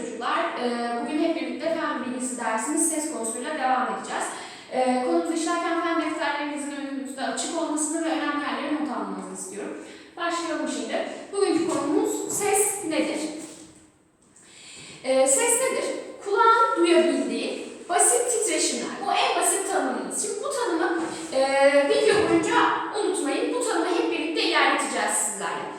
çocuklar. Ee, bugün hep birlikte fen bilgisi dersimiz ses konusuyla devam edeceğiz. Ee, Konumuzu işlerken fen defterlerinizin önünüzde açık olmasını ve önemli yerleri not almanızı istiyorum. Başlayalım şimdi. Bugünkü konumuz ses nedir? Ee, ses nedir? Kulağın duyabildiği basit titreşimler. Bu en basit tanımımız. Şimdi bu tanımı e, video boyunca unutmayın. Bu tanımı hep birlikte ilerleteceğiz sizlerle.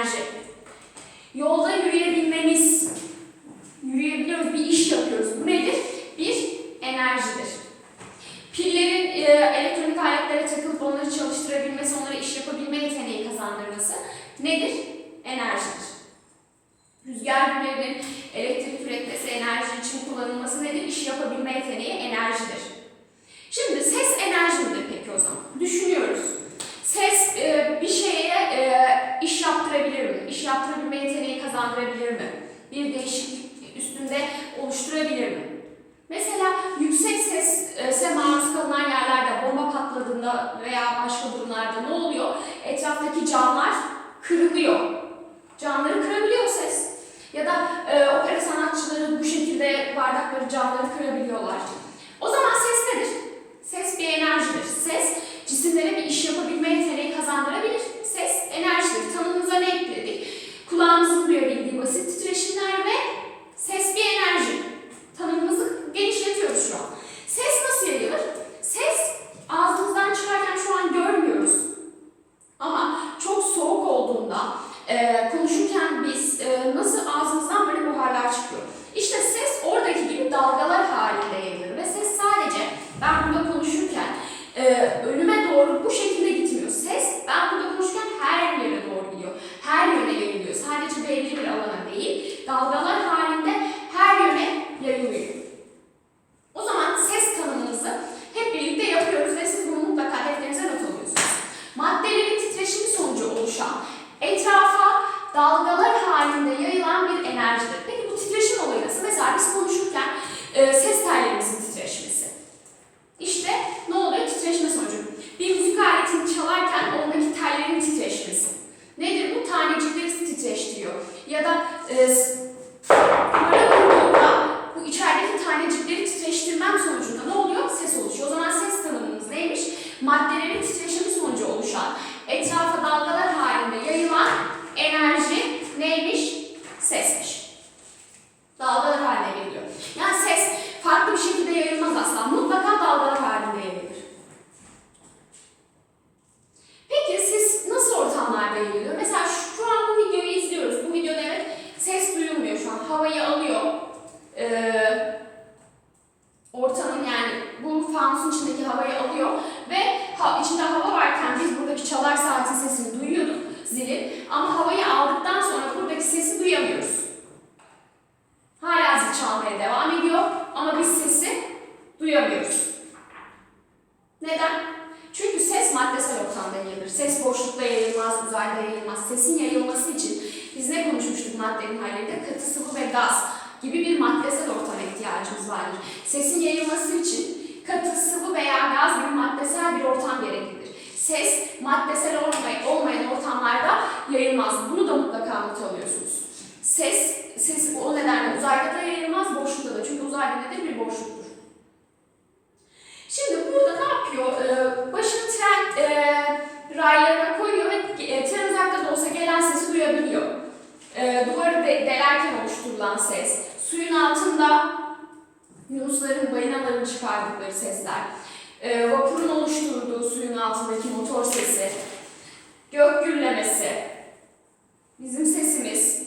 enerji. Yolda yürüyebilmemiz, oluşturabilir mi? Mesela yüksek sese maruz kalınan yerlerde bomba patladığında veya başka durumlarda ne oluyor? Etraftaki camlar kırılıyor. Camları kırabiliyor ses. Ya da e, opera sanatçıları bu şekilde bardakları, camları kırabiliyorlar. O zaman ses nedir? Ses bir enerjidir. Ses Uzayda da yayılmaz, boşlukta da. Çünkü uzay nedir? Bir boşluktur. Şimdi burada ne yapıyor? Ee, başını tren e, raylarına koyuyor ve e, tren uzakta da olsa gelen sesi duyabiliyor. E, duvarı de, delerken oluşturulan ses. Suyun altında Yunusların, balinaların çıkardıkları sesler. E, vapurun oluşturduğu suyun altındaki motor sesi. Gök gürlemesi. Bizim sesimiz.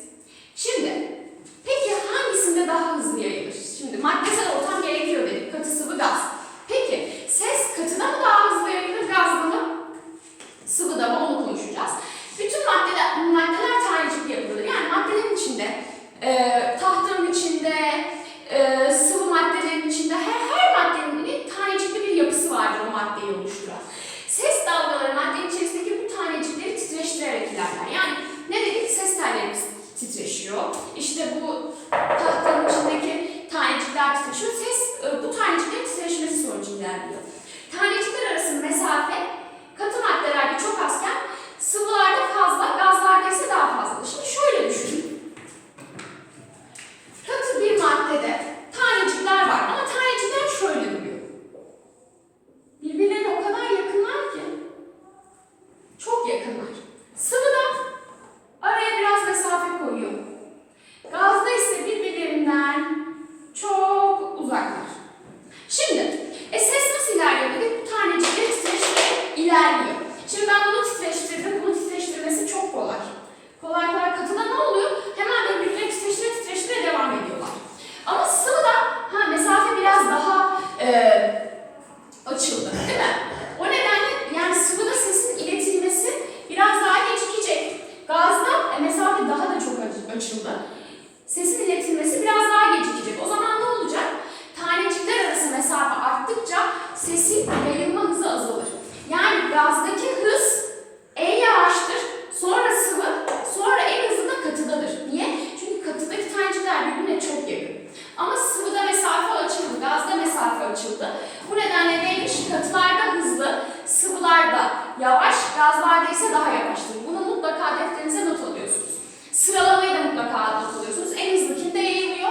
yavaş, gazlarda ise daha yavaştır. Bunu mutlaka defterinize not alıyorsunuz. Sıralamayı da mutlaka not alıyorsunuz. En hızlı kimde yayılıyor?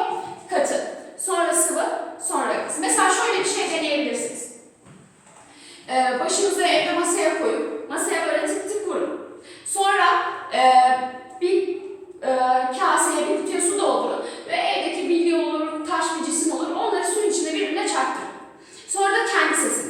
Katı. Sonra sıvı, sonra gaz. Mesela şöyle bir şey deneyebilirsiniz. Ee, başınızı evde masaya koyup, masaya böyle tık tık vurun. Sonra e, bir e, kaseye bir kutuya su doldurun ve evdeki bilye olur, taş bir cisim olur onları suyun içinde birbirine çarptırın. Sonra da kendi sesi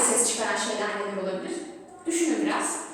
ses çıkaran şeyler neler olabilir? Düşünün biraz.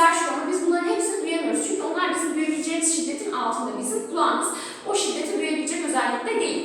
sesler şu an biz bunların hepsini duyamıyoruz. Çünkü onlar bizim duyabileceğimiz şiddetin altında bizim kulağımız o şiddeti duyabilecek özellikte değil.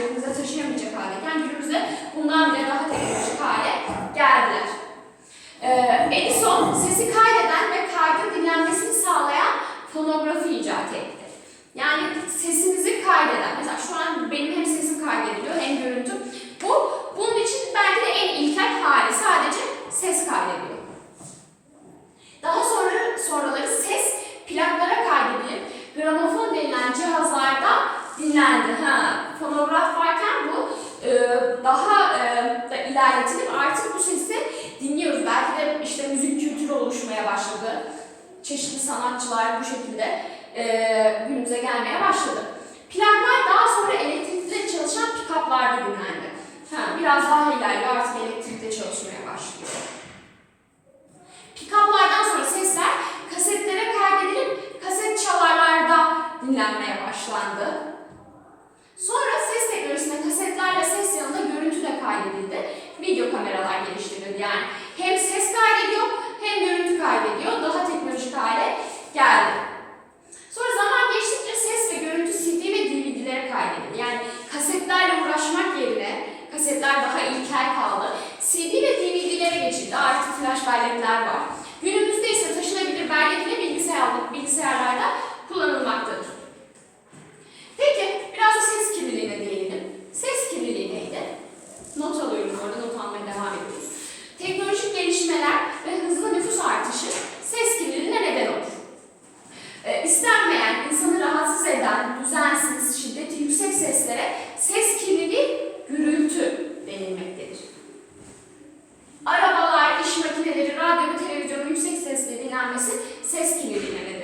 Cebimizde taşıyamayacak haldeyken günümüzde bundan bile daha teknolojik hale geldiler. Ee, Edison sesi kaydeden ve kaydın dinlenmesini sağlayan fonografi icat etti. Yani sesimizi kaydeden, mesela şu an benim hem sesim kaydediliyor hem görüntüm. Bu, bunun için belki de en ilkel hali sadece ses kaydediyor. Daha sonra sonraları ses plaklara kaydedilip gramofon denilen cihazlarda dinlendi. Ha, fonograf varken bu e, daha e, da ilerletilip artık bu sesi dinliyoruz. Belki de işte müzik kültürü oluşmaya başladı. Çeşitli sanatçılar bu şekilde e, günümüze gelmeye başladı. Plaklar daha sonra elektrikle çalışan pikaplarda dinlendi. Ha, biraz daha ilerliyor artık elektrikle çalışmaya başlıyor. Pikaplardan sonra sesler kasetlere kaydedilip kaset çalarlarda dinlenmeye başlandı. Sonra ses teknolojisinde kasetlerle ses yanında görüntü de kaydedildi. Video kameralar geliştirildi yani. Hem ses kaydediyor hem görüntü kaydediyor. Daha teknolojik hale geldi. Sonra zaman geçtikçe ses ve görüntü CD ve DVD'lere kaydedildi. Yani kasetlerle uğraşmak yerine kasetler daha ilkel kaldı. CD ve DVD'lere geçildi. Artık flash bellekler var. Günümüzde ise taşınabilir bellek ile bilgisayar, Você escreve, né?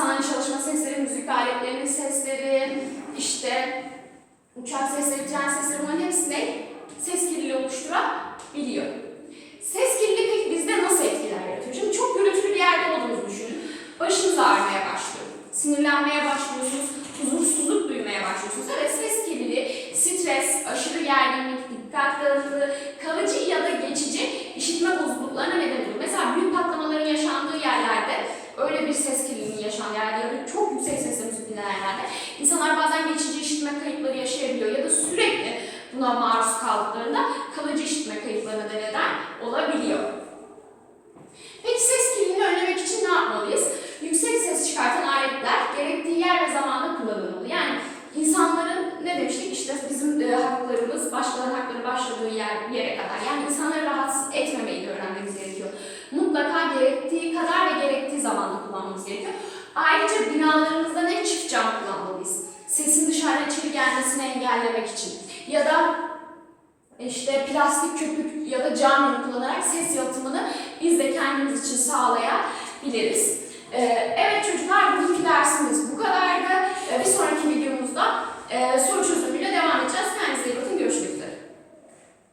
İnsanların çalışma sesleri, müzik aletlerinin sesleri, işte uçak sesleri, tren sesleri bunların hepsi ne? Ses kirliliği oluşturabiliyor. Ses kirliliği peki bizde nasıl etkiler yaratıyor? Şimdi çok gürültülü bir yerde olduğunuzu düşünün. Başınız ağrımaya başlıyor. Sinirlenmeye başlıyorsunuz, huzursuzluk duymaya başlıyorsunuz. Evet ses kirliliği, stres, aşırı gerginlik, dikkat dağınıklığı, kalıcı ya da geçici işitme bozukluklarına neden oluyor. Mesela büyük patlamaların yaşandığı yerlerde, öyle bir ses kirliliğinin yaşandığı yerlerde ya da çok yüksek sesle müzik dinlenen yerlerde insanlar bazen geçici işitme kayıpları yaşayabiliyor ya da sürekli buna maruz kaldıklarında kalıcı işitme kayıplarına da neden olabiliyor. Peki ses kirliliğini önlemek için ne yapmalıyız? Yüksek ses çıkartan aletler gerektiği yer ve zamanda kullanılmalı. Yani insanların ne demiştik işte bizim e, haklarımız başkalarının hakları başladığı yer, yere kadar. Yani insanları rahatsız etmemeyi de öğrenmemiz gerekiyor. Mutlaka gerektiği kadar ve gerektiği zamanda kullanmamız gerekiyor. Ayrıca binalarımızda sesin dışarı içeri gelmesini engellemek için. Ya da işte plastik köpük ya da cam kullanarak ses yalıtımını biz de kendimiz için sağlayabiliriz. Ee, evet çocuklar bugünkü dersimiz bu kadardı. Ee, bir sonraki videomuzda e, soru çözümüyle devam edeceğiz.